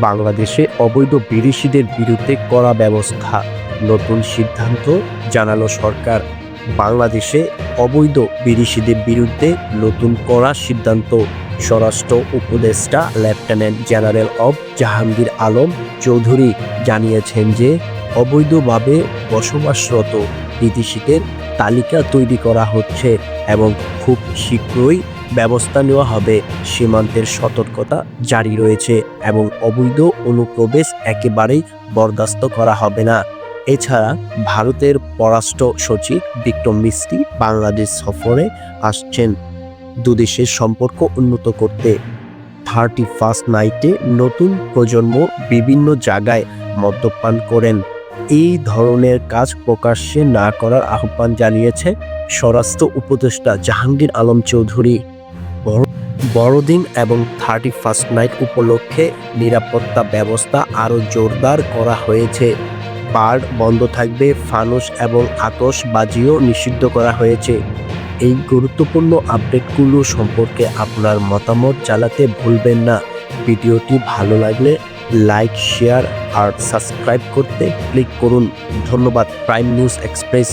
বাংলাদেশে অবৈধ বিদেশিদের বিরুদ্ধে কড়া ব্যবস্থা। নতুন সিদ্ধান্ত জানালো সরকার। বাংলাদেশে অবৈধ বিদেশিদের বিরুদ্ধে নতুন কড়া সিদ্ধান্ত। স্বরাষ্ট্র উপদেষ্টা, লেফটেন্যান্ট জেনারেল অব জাহাঙ্গীর আলম চৌধুরী জানিয়েছেন যে, অবৈধভাবে বসবাসরত বিদেশিদের তালিকা তৈরি করা হচ্ছে এবং খুব শীঘ্রই ব্যবস্থা নেওয়া হবে। সীমান্তের সতর্কতা জারি রয়েছে এবং অবৈধ অনুপ্রবেশ একেবারেই বরদাস্ত করা হবে না। এছাড়া ভারতের পররাষ্ট্র সচিব বিক্রম মিস্ত্রি বাংলাদেশ সফরে আসছেন দুদেশের সম্পর্ক উন্নত করতে। থার্টি ফার্স্ট নাইটে নতুন প্রজন্ম বিভিন্ন জায়গায় মদ্যপান করেন। এই ধরনের কাজ প্রকাশ্যে না করার আহ্বান জানিয়েছে স্বরাষ্ট্র উপদেষ্টা জাহাঙ্গীর আলম চৌধুরী। বড়দিন এবং থার্টি ফার্স্ট নাইট উপলক্ষে নিরাপত্তা ব্যবস্থা আরও জোরদার করা হয়েছে। পার্ক বন্ধ থাকবে, ফানুস এবং আতশবাজিও নিষিদ্ধ করা হয়েছে। এই গুরুত্বপূর্ণ আপডেটগুলো সম্পর্কে আপনার মতামত জানাতে ভুলবেন না। ভিডিওটি ভালো লাগলে লাইক, শেয়ার আর সাবস্ক্রাইব করতে ক্লিক করুন। ধন্যবাদ, প্রাইম নিউজ এক্সপ্রেস।